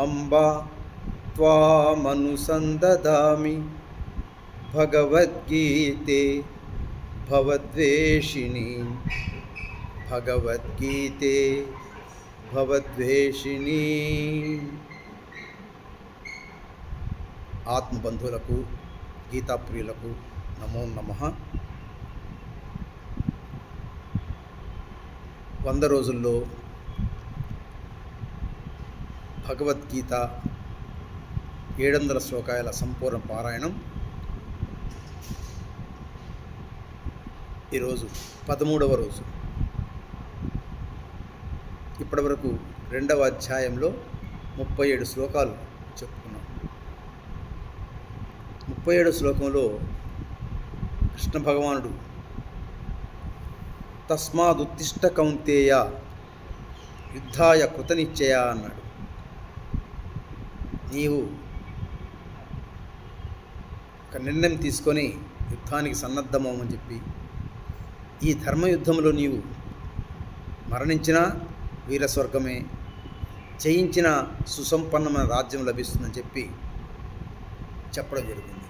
అంబ త్వామనుసందామి భగవద్గీతే భవద్వేషిణి. భగవద్గీతే భవద్వేషిణి. ఆత్మబంధువులకు గీతాప్రియులకు నమో నమ. వంద రోజుల్లో భగవద్గీత ఏడు వందల శ్లోకాయల సంపూర్ణ పారాయణం. ఈరోజు పదమూడవ రోజు. ఇప్పటివరకు రెండవ అధ్యాయంలో ముప్పై ఏడు శ్లోకాలు చెప్పుకున్నాం. ముప్పై ఏడు శ్లోకంలో కృష్ణ భగవానుడు తస్మాదుత్తిష్ట కౌంతేయ యుద్ధాయ కృతనిశ్చయ అన్నాడు. నీవు ఒక నిర్ణయం తీసుకొని యుద్ధానికి సన్నద్ధమవమని చెప్పి ఈ ధర్మయుద్ధంలో నీవు మరణించినా వీరస్వర్గమే జయించిన సుసంపన్నమైన రాజ్యం లభిస్తుందని చెప్పి చెప్పడం జరిగింది.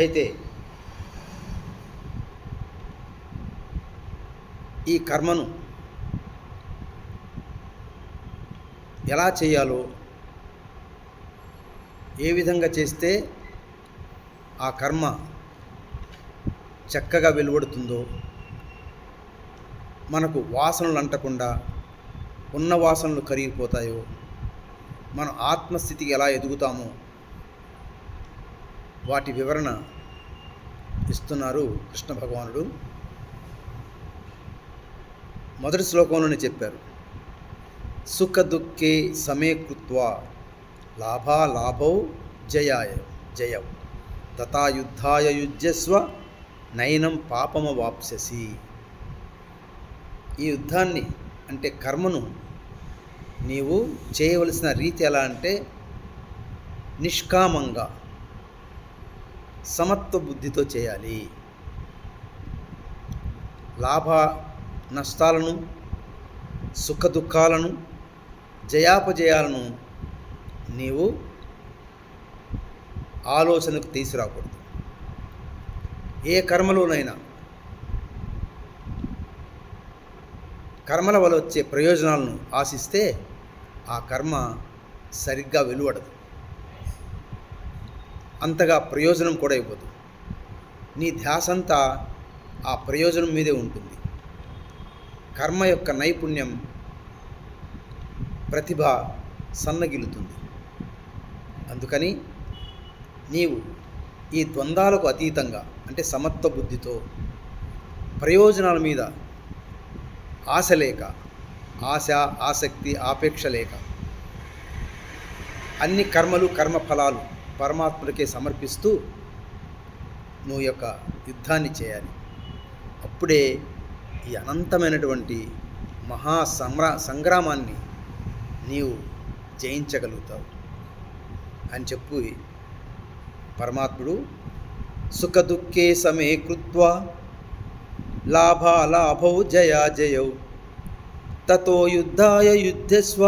అయితే ఈ కర్మను ఎలా చేయాలో ఏ విధంగా చేస్తే ఆ కర్మ చక్కగా వెలువడుతుందో మనకు వాసనలు అంటకుండా ఉన్న వాసనలు కరిగిపోతాయో మన ఆత్మస్థితికి ఎలా ఎదుగుతామో వాటి వివరణ ఇస్తున్నారు కృష్ణ భగవానుడు. మొదటి శ్లోకంలోనే చెప్పారు సుఖ దుఃఖే సమేకృత్వ లాభాలాభౌ జయాయ జయౌ. తథాయుద్ధాయ యుజ్యస్వ నయనం పాపమవాప్స్యసి ఈ యుద్ధాన్ని అంటే కర్మను నీవు చేయవలసిన రీతి ఎలా అంటే నిష్కామంగా సమత్వ బుద్ధితో చేయాలి. లాభ నష్టాలను సుఖ దుఃఖాలను జయాపజయాలను నీవు ఆలోచనకు తీసుకురాకూడదు. ఏ కర్మలోనైనా కర్మల వల్ల వచ్చే ప్రయోజనాలను ఆశిస్తే ఆ కర్మ సరిగ్గా వెలువడదు. అంతగా ప్రయోజనం కూడా ఇవ్వదు. నీ ధ్యాసంతా ఆ ప్రయోజనం మీదే ఉంటుంది. కర్మ యొక్క నైపుణ్యం ప్రతిభ సన్నగిలుతుంది అందుకని నీవు ఈ ద్వంద్వాలకు అతీతంగా అంటే సమత్వ బుద్ధితో ప్రయోజనాల మీద ఆశ లేక ఆశ ఆసక్తి ఆపేక్ష లేక అన్ని కర్మలు కర్మఫలాలు పరమాత్ముడికే సమర్పిస్తూ నువ్వు యొక్క యుద్ధాన్ని చేయాలి. అప్పుడే ఈ అనంతమైనటువంటి మహా సంగ్రా సంగ్రామాన్ని నీవు జయించగలుగుతావు. అని చెప్పి. పరమాత్ముడు సుఖ దుఃఖే సమే కృత్వా లాభాలాభౌ జయాజయౌ తతో యుద్ధాయ యుద్ధస్వ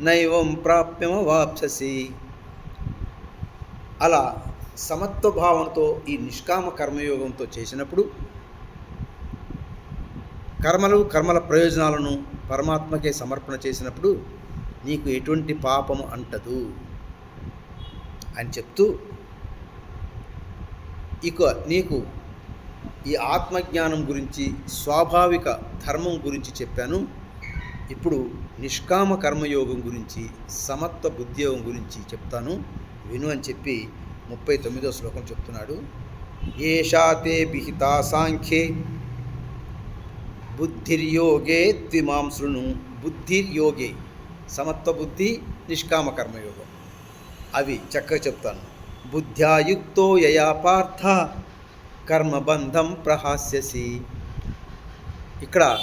నైవం ప్రాప్యమవాప్ససి అలా సమత్వ భావంతో ఈ నిష్కామ కర్మయోగంతో చేసినప్పుడు కర్మలు కర్మల ప్రయోజనాలను పరమాత్మకే సమర్పణ చేసినప్పుడు నీకు ఎటువంటి పాపము అంటదు. అని చెప్తూ ఇక నీకు ఈ ఆత్మజ్ఞానం గురించి స్వాభావిక ధర్మం గురించి చెప్పాను. ఇప్పుడు నిష్కామ కర్మయోగం గురించి సమత్వ బుద్ధియోగం గురించి చెప్తాను. విను అని చెప్పి ముప్పై తొమ్మిదో శ్లోకం చెప్తున్నాడు. ఏషాతే బిహితా సాంఖ్యే బుద్ధిర్యోగే త్విమాం శృణు. బుద్ధిర్యోగే సమత్వ బుద్ధి నిష్కామ కర్మయోగం. అవి చక్కగా చెప్తాను. బుద్ధ్యాయుక్తో యయా పార్థ కర్మబంధం ప్రహాస్యసి. ఇక్కడ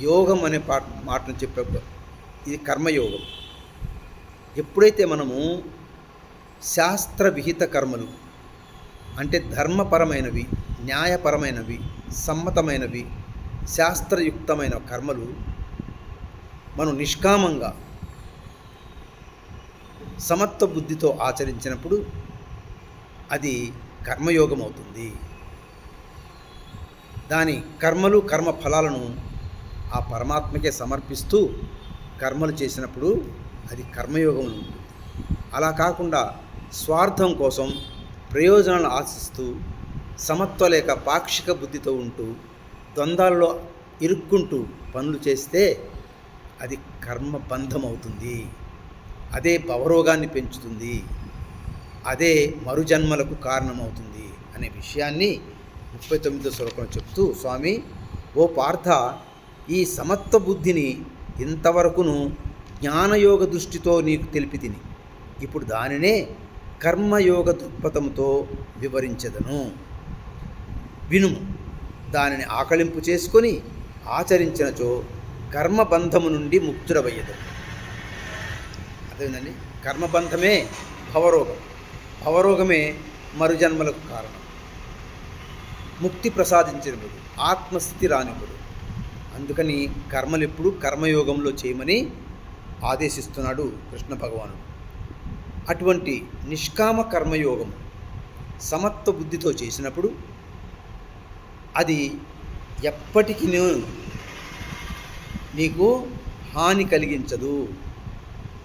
యోగం అనే పాట మాటను చెప్పేప్పుడు ఇది కర్మయోగం. ఎప్పుడైతే మనము శాస్త్ర విహిత కర్మలు అంటే ధర్మపరమైనవి న్యాయపరమైనవి సమ్మతమైనవి శాస్త్రయుక్తమైన కర్మలు మనం నిష్కామంగా సమత్వ బుద్ధితో ఆచరించినప్పుడు అది కర్మయోగం అవుతుంది దాని కర్మలు కర్మ ఫలాలను ఆ పరమాత్మకే సమర్పిస్తూ కర్మలు చేసినప్పుడు అది కర్మయోగం ఉంటుంది. అలా కాకుండా స్వార్థం కోసం ప్రయోజనాలను ఆశిస్తూ సమత్వ లేక పాక్షిక బుద్ధితో ఉంటూ ద్వంద్వాల్లో ఇరుక్కుంటూ పనులు చేస్తే అది కర్మబంధం అవుతుంది అదే భవరోగాన్ని పెంచుతుంది అదే మరుజన్మలకు కారణమవుతుంది అనే విషయాన్ని ముప్పై తొమ్మిదో శ్లోకంలో చెప్తూ స్వామి ఓ పార్థ ఈ సమత్వ బుద్ధిని ఇంతవరకును జ్ఞానయోగ దృష్టితో నీకు తెలిపి తిని. ఇప్పుడు దానినే కర్మయోగ దృక్పథంతో వివరించదను. వినుము. దానిని ఆకలింపు చేసుకొని ఆచరించినచో కర్మబంధము నుండి ముక్తుడవయ్యదు అదేందండి కర్మబంధమే భవరోగం. భవరోగమే మరుజన్మలకు కారణం. ముక్తి ప్రసాదించినప్పుడు ఆత్మస్థితి రానిప్పుడు అందుకని కర్మలు ఎప్పుడు కర్మయోగంలో చేయమని ఆదేశిస్తున్నాడు కృష్ణ భగవానుడు. అటువంటి నిష్కామ కర్మయోగం సమత్వ బుద్ధితో చేసినప్పుడు అది ఎప్పటికీ నీకు హాని కలిగించదు.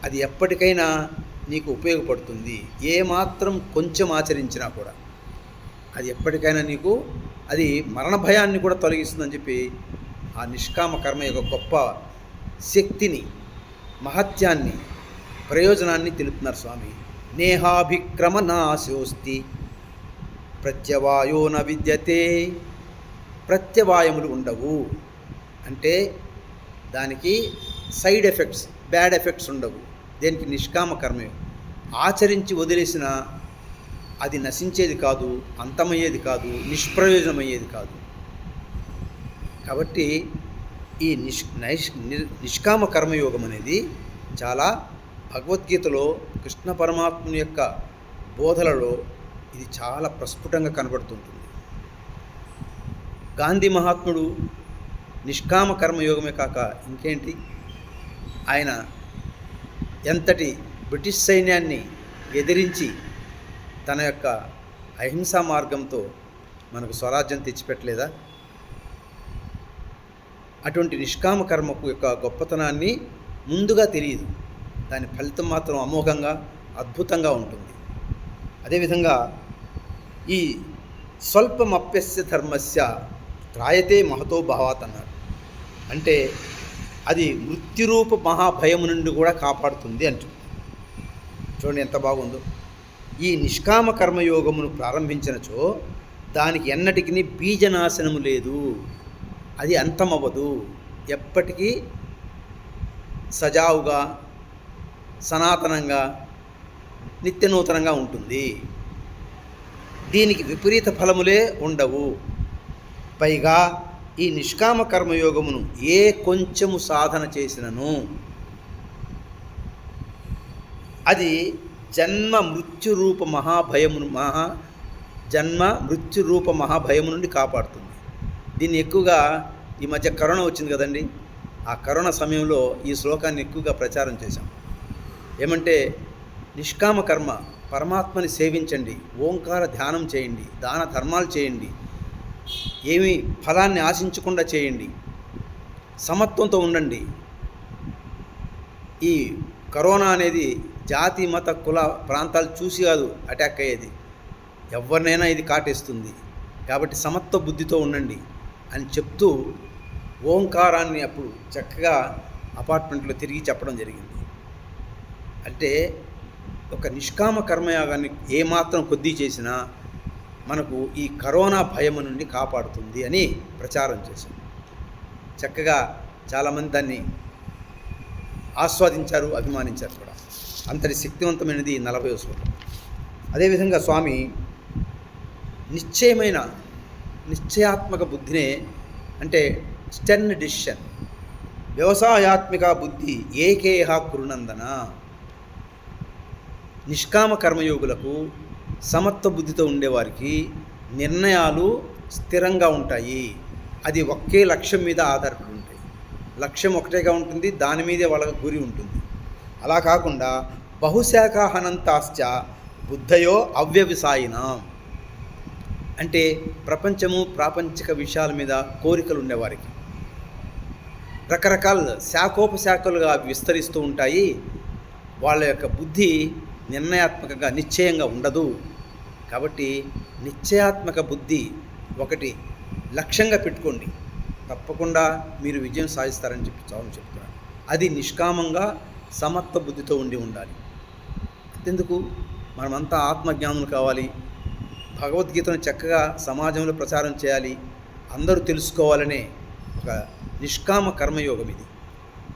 అది ఎప్పటికైనా నీకు ఉపయోగపడుతుంది. ఏమాత్రం కొంచెం ఆచరించినా కూడా. అది ఎప్పటికైనా నీకు అది మరణ భయాన్ని కూడా తొలగిస్తుందని చెప్పి ఆ నిష్కామ కర్మ యొక్క గొప్ప శక్తిని మహత్యాన్ని ప్రయోజనాన్ని తెలుపుతున్నారు స్వామి. నేహాభిక్రమ నాశోస్తి. ప్రత్యవాయోన విద్యతే ప్రత్యవాయములు ఉండవు. అంటే దానికి సైడ్ ఎఫెక్ట్స్ బ్యాడ్ ఎఫెక్ట్స్ ఉండవు. దేనికి నిష్కామ కర్మే? ఆచరించి వదిలేసిన అది నశించేది కాదు అంతమయ్యేది కాదు నిష్ప్రయోజనమయ్యేది కాదు. కాబట్టి ఈ నిష్ నైష్ నిష్కామ కర్మయోగం అనేది చాలా భగవద్గీతలో కృష్ణ పరమాత్ముని యొక్క బోధలలో ఇది చాలా ప్రస్ఫుటంగా కనబడుతుంటుంది. గాంధీ మహాత్ముడు నిష్కామ కర్మయోగమే కాక ఇంకేంటి? ఆయన ఎంతటి బ్రిటిష్ సైన్యాన్ని ఎదిరించి తన యొక్క అహింసా మార్గంతో మనకు స్వరాజ్యం తెచ్చిపెట్టలేదా? అటువంటి నిష్కామ కర్మకు యొక్క గొప్పతనాన్ని ముందుగా తెలియదు. దాని ఫలితం మాత్రం అమోఘంగా అద్భుతంగా ఉంటుంది. అదేవిధంగా ఈ స్వల్పమప్యస్య ధర్మస్య త్రాయతే మహతో భావాత్ అన్నారు. అంటే అది మృత్యురూప మహాభయము నుండి కూడా కాపాడుతుంది అంటుంది చూడండి ఎంత బాగుందో. ఈ నిష్కామ కర్మయోగమును ప్రారంభించినచో దానికి ఎన్నటికీ బీజనాశనము లేదు. అది అంతమవ్వదు. ఎప్పటికీ సజావుగా సనాతనంగా నిత్యనూతనంగా ఉంటుంది. దీనికి విపరీత ఫలములే ఉండవు. పైగా ఈ నిష్కామ కర్మయోగమును ఏ కొంచెము సాధన చేసినను? అది జన్మ మృత్యురూప మహాభయమును మహా జన్మ మృత్యురూప మహాభయము నుండి కాపాడుతుంది. దీన్ని ఎక్కువగా ఈ మధ్య కరోనా వచ్చింది కదండి. ఆ కరోనా సమయంలో ఈ శ్లోకాన్ని ఎక్కువగా ప్రచారం చేశాం. ఏమంటే నిష్కామ కర్మ పరమాత్మని సేవించండి ఓంకార ధ్యానం చేయండి దాన ధర్మాలు చేయండి ఏమి ఫలాన్ని ఆశించకుండా చేయండి. సమత్వంతో ఉండండి. ఈ కరోనా అనేది జాతి మత కుల ప్రాంతాలు చూసి కాదు అటాక్ అయ్యేది. ఎవరినైనా ఇది కాటేస్తుంది. కాబట్టి సమత్వ బుద్ధితో ఉండండి అని చెప్తూ ఓంకారాన్ని అప్పుడు చక్కగా అపార్ట్మెంట్లో తిరిగి చెప్పడం జరిగింది. అంటే ఒక నిష్కామ కర్మయాగాన్ని ఏమాత్రం కొద్దీ చేసినా మనకు ఈ కరోనా భయము నుండి కాపాడుతుంది అని ప్రచారం చేశారు చక్కగా చాలామంది దాన్ని ఆస్వాదించారు అభిమానించారు కూడా. అంతటి శక్తివంతమైనది నలభై శ్లోకం. అదేవిధంగా స్వామి నిశ్చయమైన నిశ్చయాత్మక బుద్ధినే అంటే స్టెన్ డిసిషన్ వ్యవసాయాత్మిక బుద్ధి ఏకేహ కురునందన. నిష్కామ కర్మయోగులకు సమత్వ బుద్ధితో ఉండేవారికి నిర్ణయాలు స్థిరంగా ఉంటాయి. అది ఒకే లక్ష్యం మీద ఆధారపడి ఉంటాయి. లక్ష్యం ఒకటేగా ఉంటుంది దాని మీదే వాళ్ళకి గురి ఉంటుంది. అలా కాకుండా బహుశాఖాహనంతాశ్చ బుద్ధయో అవ్యవసాయిన అంటే ప్రపంచము ప్రాపంచిక విషయాల మీద కోరికలు ఉండేవారికి. రకరకాల శాఖోపశాఖలుగా విస్తరిస్తూ ఉంటాయి. వాళ్ళ యొక్క బుద్ధి నిర్ణయాత్మకంగా నిశ్చయంగా ఉండదు. కాబట్టి నిశ్చయాత్మక బుద్ధి ఒకటి లక్ష్యంగా పెట్టుకోండి. తప్పకుండా మీరు విజయం సాధిస్తారని చెప్పి చాలు చెప్తున్నాను అది నిష్కామంగా సమత్వ బుద్ధితో ఉండి ఉండాలి. అంతెందుకు? మనమంతా ఆత్మజ్ఞానులు కావాలి. భగవద్గీతను చక్కగా సమాజంలో ప్రచారం చేయాలి. అందరూ తెలుసుకోవాలనే ఒక నిష్కామ కర్మయోగం ఇది.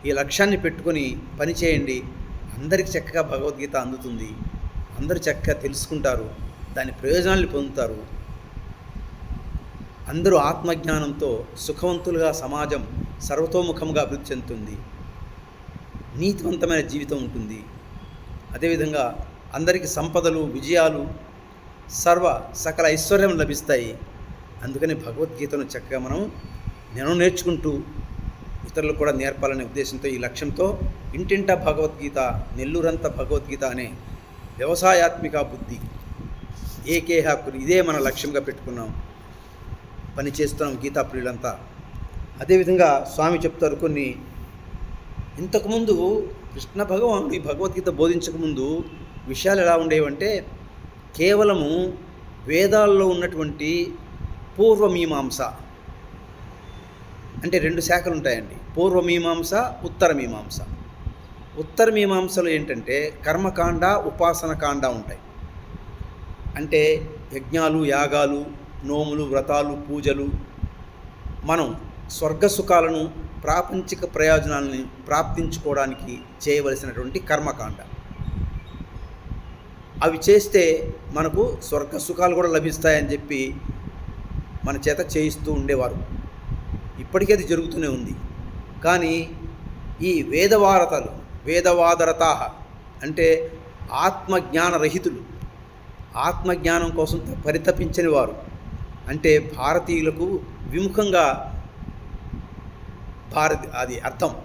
ఈ లక్ష్యాన్ని పెట్టుకొని పనిచేయండి అందరికి చక్కగా భగవద్గీత అందుతుంది. అందరూ చక్కగా తెలుసుకుంటారు. దాని ప్రయోజనాలు పొందుతారు. అందరూ ఆత్మజ్ఞానంతో సుఖవంతులుగా సమాజం సర్వతోముఖంగా అభివృద్ధి చెందుతుంది. నీతివంతమైన జీవితం ఉంటుంది. అదేవిధంగా అందరికీ సంపదలు విజయాలు సర్వ సకల ఐశ్వర్యం లభిస్తాయి. అందుకని భగవద్గీతను చక్కగా మనం నేను నేర్చుకుంటూ ఇతరులు కూడా నేర్పాలనే ఉద్దేశంతో ఈ లక్ష్యంతో ఇంటింటా భగవద్గీత నెల్లూరంతా భగవద్గీత అనే వ్యవసాయాత్మిక బుద్ధి ఏకే హక్కులు ఇదే మన లక్ష్యంగా పెట్టుకున్నాం పని చేస్తున్నాం గీతా ప్రియులంతా. అదేవిధంగా స్వామి చెప్తారు కొన్ని ఇంతకుముందు కృష్ణ భగవానుడు ఈ భగవద్గీత బోధించకముందు విషయాలు ఎలా ఉండేవంటే కేవలము వేదాల్లో ఉన్నటువంటి పూర్వమీమాంస అంటే రెండు శాఖలు ఉంటాయండి పూర్వమీమాంస ఉత్తర మీమాంస ఉత్తర మీమాంసలు ఏంటంటే కర్మకాండ ఉపాసన కాండ ఉంటాయి. అంటే యజ్ఞాలు యాగాలు నోములు వ్రతాలు పూజలు. మనం స్వర్గసుఖాలను ప్రాపంచిక ప్రయోజనాలని ప్రాప్తించుకోవడానికి చేయవలసినటువంటి కర్మకాండ. అవి చేస్తే మనకు స్వర్గ సుఖాలు కూడా లభిస్తాయని చెప్పి మన చేత చేయిస్తూ ఉండేవారు. ఇప్పటికీ అది జరుగుతూనే ఉంది. కానీ ఈ వేదవారతలు వేదవాదరత అంటే ఆత్మజ్ఞాన రహితులు ఆత్మజ్ఞానం కోసం పరితపించని వారు. అంటే భారతీయులకు విముఖంగా భారతి అది అర్థం.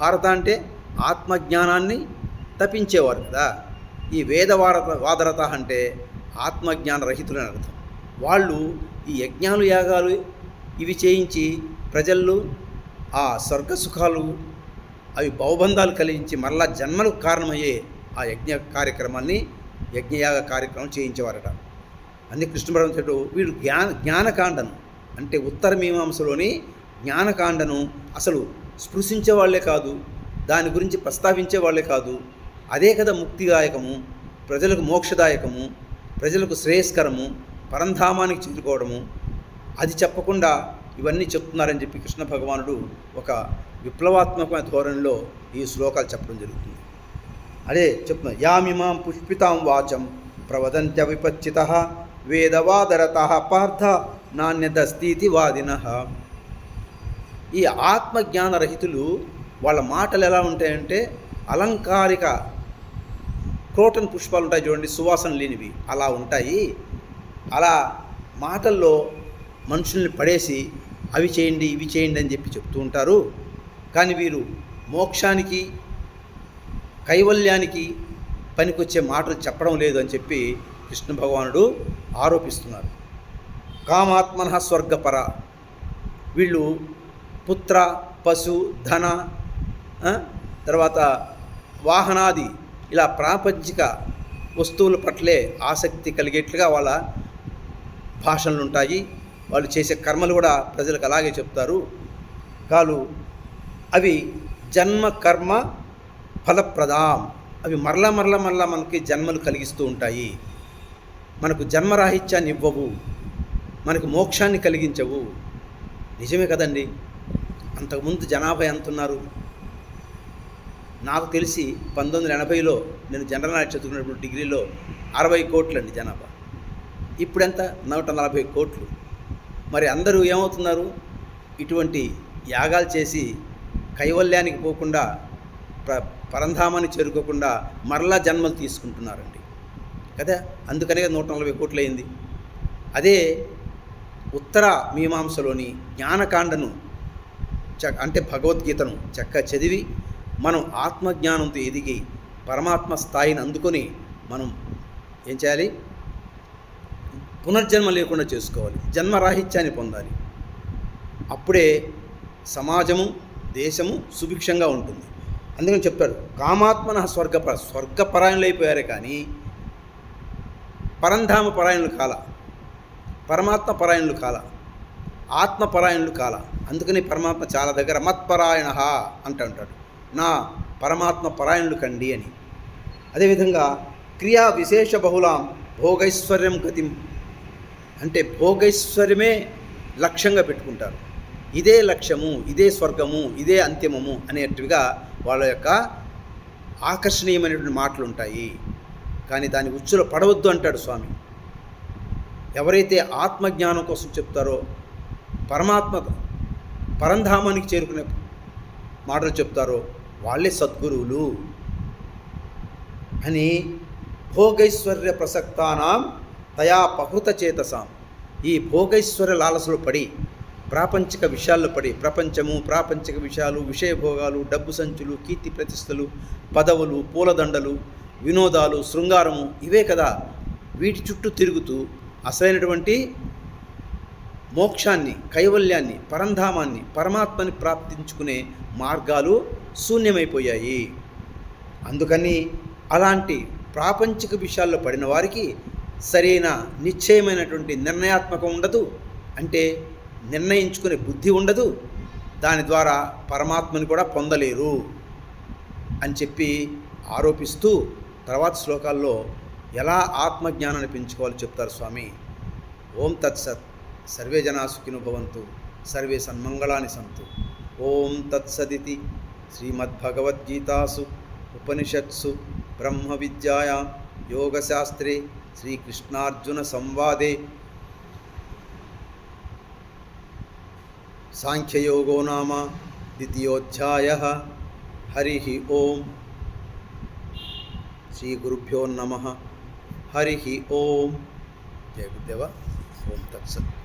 భారత అంటే ఆత్మజ్ఞానాన్ని తప్పించేవారు కదా. ఈ వేదవార వాదరత అంటే ఆత్మజ్ఞాన రహితులని అర్థం. వాళ్ళు ఈ యజ్ఞాలు యాగాలు ఇవి చేయించి ప్రజల్లో ఆ స్వర్గ సుఖాలు అవి భవబంధాలు కలిగించి మరలా జన్మలకు కారణమయ్యే ఆ యజ్ఞ కార్యక్రమాన్ని యజ్ఞయాగ కార్యక్రమం చేయించేవారట. అందుకే కృష్ణ చెట్టు వీడు జ్ఞాన జ్ఞానకాండను అంటే ఉత్తర మీమాంసలోని జ్ఞానకాండను అసలు స్పృశించే వాళ్ళే కాదు దాని గురించి ప్రస్తావించే వాళ్ళే కాదు. అదే కదా ముక్తిదాయకము ప్రజలకు మోక్షదాయకము ప్రజలకు శ్రేయస్కరము పరంధామానికి చేరుకోవడము అది చెప్పకుండా ఇవన్నీ చెప్తున్నారని చెప్పి కృష్ణ భగవానుడు ఒక విప్లవాత్మకమైన ధోరణిలో ఈ శ్లోకాలు చెప్పడం జరుగుతుంది. అదే చెప్తున్నా యామిమాం పుష్పితాం వాచం ప్రవదంత్య విపచ్చిత వేదవాదరత పార్థ నాణ్యతస్థితి వాదిన. ఈ ఆత్మజ్ఞాన రహితులు వాళ్ళ మాటలు ఎలా ఉంటాయంటే అలంకారిక క్రోటన్ పుష్పాలు ఉంటాయి చూడండి సువాసన లేనివి అలా ఉంటాయి. అలా మాటల్లో మనుషుల్ని పడేసి అవి చేయండి ఇవి చేయండి అని చెప్పి చెప్తూ ఉంటారు. కానీ వీరు మోక్షానికి కైవల్యానికి పనికొచ్చే మాటలు చెప్పడం లేదు అని చెప్పి కృష్ణ భగవానుడు ఆరోపిస్తున్నారు. కామాత్మన స్వర్గపర. వీళ్ళు పుత్ర పశు ధన తర్వాత వాహనాది ఇలా ప్రాపంచిక వస్తువుల పట్లే ఆసక్తి కలిగేట్లుగా వాళ్ళ భాషలు ఉంటాయి వాళ్ళు చేసే కర్మలు కూడా ప్రజలకు అలాగే చెప్తారు. కాలు అవి జన్మ కర్మ ఫలప్రదాం. అవి మరలా మరలా మరలా మనకి జన్మలు కలిగిస్తూ ఉంటాయి. మనకు జన్మరాహిత్యాన్ని ఇవ్వవు. మనకు మోక్షాన్ని కలిగించవు. నిజమే కదండి? అంతకుముందు జనాభా ఎంత ఉన్నారు నాకు తెలిసి పంతొమ్మిది వందల ఎనభైలో నేను జనరల్ నాలెడ్జ్ చదువుకున్నప్పుడు డిగ్రీలో అరవై కోట్లు అండి జనాభా. ఇప్పుడెంత? నూట నలభై కోట్లు. మరి అందరూ ఏమవుతున్నారు? ఇటువంటి యాగాలు చేసి కైవల్యానికి పోకుండా ప్ర పరంధామాన్ని చేరుకోకుండా మరలా జన్మలు తీసుకుంటున్నారండి. కదా? అందుకనే నూట నలభై కోట్లయింది. అదే ఉత్తర మీమాంసలోని జ్ఞానకాండను చ అంటే భగవద్గీతను చక్క చదివి మనం ఆత్మజ్ఞానంతో ఎదిగి పరమాత్మ స్థాయిని అందుకొని మనం ఏం చేయాలి? పునర్జన్మ లేకుండా చేసుకోవాలి. జన్మరాహిత్యాన్ని పొందాలి. అప్పుడే సమాజము దేశము సుభిక్షంగా ఉంటుంది. అందుకని చెప్తారు కామాత్మన స్వర్గపర స్వర్గపరాయణులు అయిపోయారే కానీ పరంధామ పరాయణులు కాల పరమాత్మ పరాయణులు కాల ఆత్మపరాయణులు కాల. అందుకని పరమాత్మ చాలా దగ్గర మత్పరాయణ అంటుంటాడు. నా పరమాత్మ పరాయణులు కండి అని. అదేవిధంగా క్రియా విశేష బహుళాం భోగైశ్వర్యం గతి అంటే భోగైశ్వర్యమే లక్ష్యంగా పెట్టుకుంటారు. ఇదే లక్ష్యము ఇదే స్వర్గము ఇదే అంతిమము అనేట్టుగా వాళ్ళ యొక్క ఆకర్షణీయమైనటువంటి మాటలు ఉంటాయి. కానీ దాని ఉచ్చులో పడవద్దు అంటాడు స్వామి. ఎవరైతే ఆత్మజ్ఞానం కోసం చెప్తారో పరమాత్మ పరంధామానికి చేరుకునే మాటలు చెప్తారో వాళ్ళే సద్గురువులు. అని భోగైశ్వర్య ప్రసక్తానాం తయా పహృత చేతసాం. ఈ భోగైశ్వర్య లాలసలు పడి ప్రాపంచిక విషయాల్లో పడి ప్రపంచము ప్రాపంచిక విషయాలు విషయభోగాలు డబ్బు సంచులు కీర్తి ప్రతిష్టలు పదవులు పూలదండలు వినోదాలు శృంగారము ఇవే కదా. వీటి చుట్టూ తిరుగుతూ అసలైనటువంటి మోక్షాన్ని కైవల్యాన్ని పరంధామాన్ని పరమాత్మని ప్రాప్తించుకునే మార్గాలు శూన్యమైపోయాయి. అందుకని అలాంటి ప్రాపంచిక విషయాల్లో పడిన వారికి సరైన నిశ్చయమైనటువంటి నిర్ణయాత్మకం ఉండదు. అంటే నిర్ణయించుకునే బుద్ధి ఉండదు. దాని ద్వారా పరమాత్మని కూడా పొందలేరు అని చెప్పి ఆరోపిస్తూ తర్వాత శ్లోకాల్లో ఎలా ఆత్మజ్ఞానాన్ని పెంచుకోవాలో చెప్తారు స్వామి. ఓం తత్సత్. సర్వే జనా భవంతు. సర్వే సన్మంగళాని సంతు. ఓం తత్సదితి. శ్రీమద్భగవద్గీతాసు. ఉపనిషత్సు. బ్రహ్మ విద్యాయా యోగశాస్త్రే. श्रीकृष्णार्जुनसंवादे साङ्ख्ययोगो नाम द्वितीयोऽध्यायः। हरिः ॐ श्रीगुरुभ्योन्नमः हरिः ॐ गुरुदेव। सों तत्सत्।